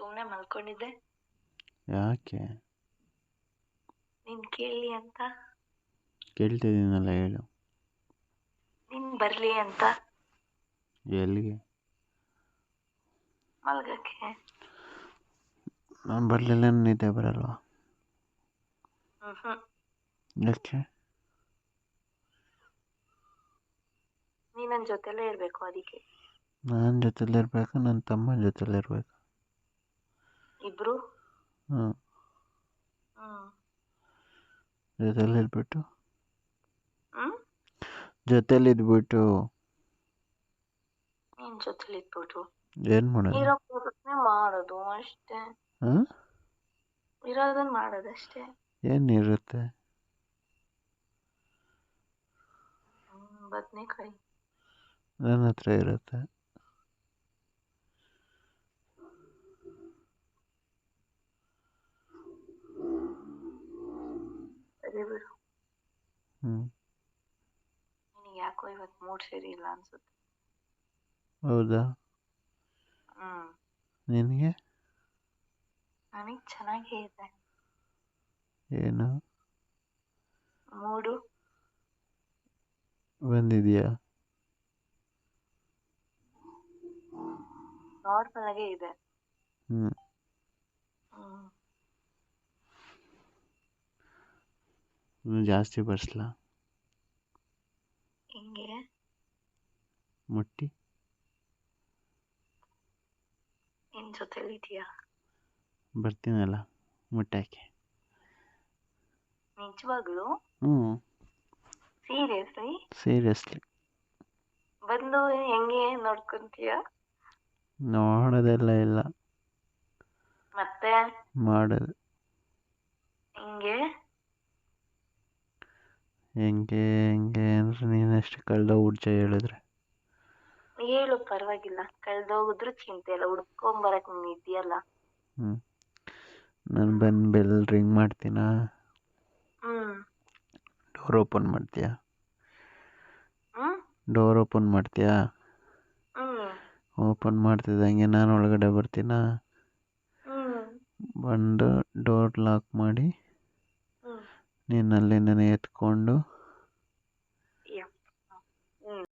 ಸುಮ್ಮನೆ ಮಲ್ಕೊಂಡಿದ್ದೆ. ಯಾಕೆ? ನೀನ್ ಕೇಳಿ ಅಂತ. ಕೇಳ್ತಿದ್ದೀನಲ್ಲ ಹೇಳು. ನೀನ್ ಬರ್ಲಿ ಅಂತ. ಎಲ್ಲಿಗೆ? ಮಲ್ಗಕ್ಕೆ. ನಾನು ಬರಲಿಲ್ಲ ನಿದ್ದೆ ಬರಲ್ವಾ? ಹ್ಮ್ ಯಾಕೆ? ನೀ ನನ್ ಜೊತೆಲೇ ಇರ್ಬೇಕು ಅದಕ್ಕೆ. ನನ್ನ ಜೊತೆಲಿರ್ಬೇಕಾ ನನ್ನ ತಮ್ಮನ ಜೊತೆಲಿರ್ಬೇಕಾ. ಇಬ್ರು ಜೊತೆಲಿ ಹ್ಮ್ ಜೊತೆಲಿದ್ಬಿಟ್ಟು ಹ್ಮ್ ಜೊತೆಲಿದ್ಬಿಟ್ಟು ನಿನ್ ಜೊತೆಲಿ ಇದ್ಬಿಟ್ಟು? ಏನು ಮಾಡೋದು? ಇರೋ ಮಾಡೋದು ಅಷ್ಟೇ. ಹಾಂ? ಇರೋದನ್ನ ಮಾಡೋದಷ್ಟೇ. ಏನಿರುತ್ತೆ ಹ್ಮ್ ಬದ್ನೆಕಾಯಿ. ನನ್ನ ಹತ್ರ ಇರುತ್ತೆ ಸರಿ ಬಿಡು ಹ್ಞೂ ನಿನಗೆ ಯಾಕೋ ಇವತ್ತು ಮೂಡ್ ಸರಿ ಇಲ್ಲ ಅನ್ಸುತ್ತೆ. ಹೌದಾ? ಹ್ಮ್. ನಿನಗೆ? ನನಗೆ ಚೆನ್ನಾಗೇ ಇದೆ ಏನು? ಮೂಡು. ಬಂದಿದೆಯಾ? ನಾರ್ಮಲ್ ಆಗೇ ಇದೆ. ಹ್ಞೂ ಹ್ಮ್. ಇನ್ನು ಜಾಸ್ತಿ ಬರ್ಸ್ಲಾ? ಹಿಂಗೆ? ಮುಟ್ಟಿ? ನಿನ್ ಜೊತೆಲಿ ಇದೆಯಾ? ಬರ್ತೀನಲ್ಲ ಮುಟ್ಟಾಕೆ ನಿಜವಾಗ್ಲು? ಹ್ಞೂ. ಸೀರಿಯಸ್ಲಿ? ಸೀರಿಯಸ್ಲಿ. ಬಂದು ಹೆಂಗೆ ನೋಡ್ಕೊಂತೀಯ? ನೋಡೋದೆಲ್ಲ ಇಲ್ಲ. ಮತ್ತೆ? ಮಾಡೋದು. ಹಿಂಗೆ? ಹೆಂಗೆ ಹೆಂಗೆ ಅಂದರೆ ಅಷ್ಟೇ ಕಳೆದ ಹುಡ್ಜ ಹೇಳಿದ್ರೆ. ಹೇಳು ಪರವಾಗಿಲ್ಲ. ಕಳ್ದೋಗಿದ್ರು ಚಿಂತೆ ಇಲ್ಲ. ಹುಡ್ಕೊಂಬರಕ್ ನೀನ್ ಇದೆಯಲ್ಲ. ಹ್ಞೂ ನಾನು ಬಂದು ಬೆಲ್ ರಿಂಗ್ ಮಾಡ್ತೀನಾ? ಹ್ಮ್. ಡೋರ್ ಓಪನ್ ಮಾಡ್ತೀಯಾ? ಹ್ಮ್. ಡೋರ್ ಓಪನ್ ಮಾಡ್ತೀಯಾ? ಹ್ಮ್. ಓಪನ್ ಮಾಡ್ತಿದ್ದಂಗೆ ನಾನು ಒಳಗಡೆ ಬರ್ತೀನಾ? ಹ್ಮ್. ಬಂದು ಡೋರ್ ಲಾಕ್ ಮಾಡಿ ಹ್ಮ್ ನೆನೆಯಿಟ್ಕೊಂಡು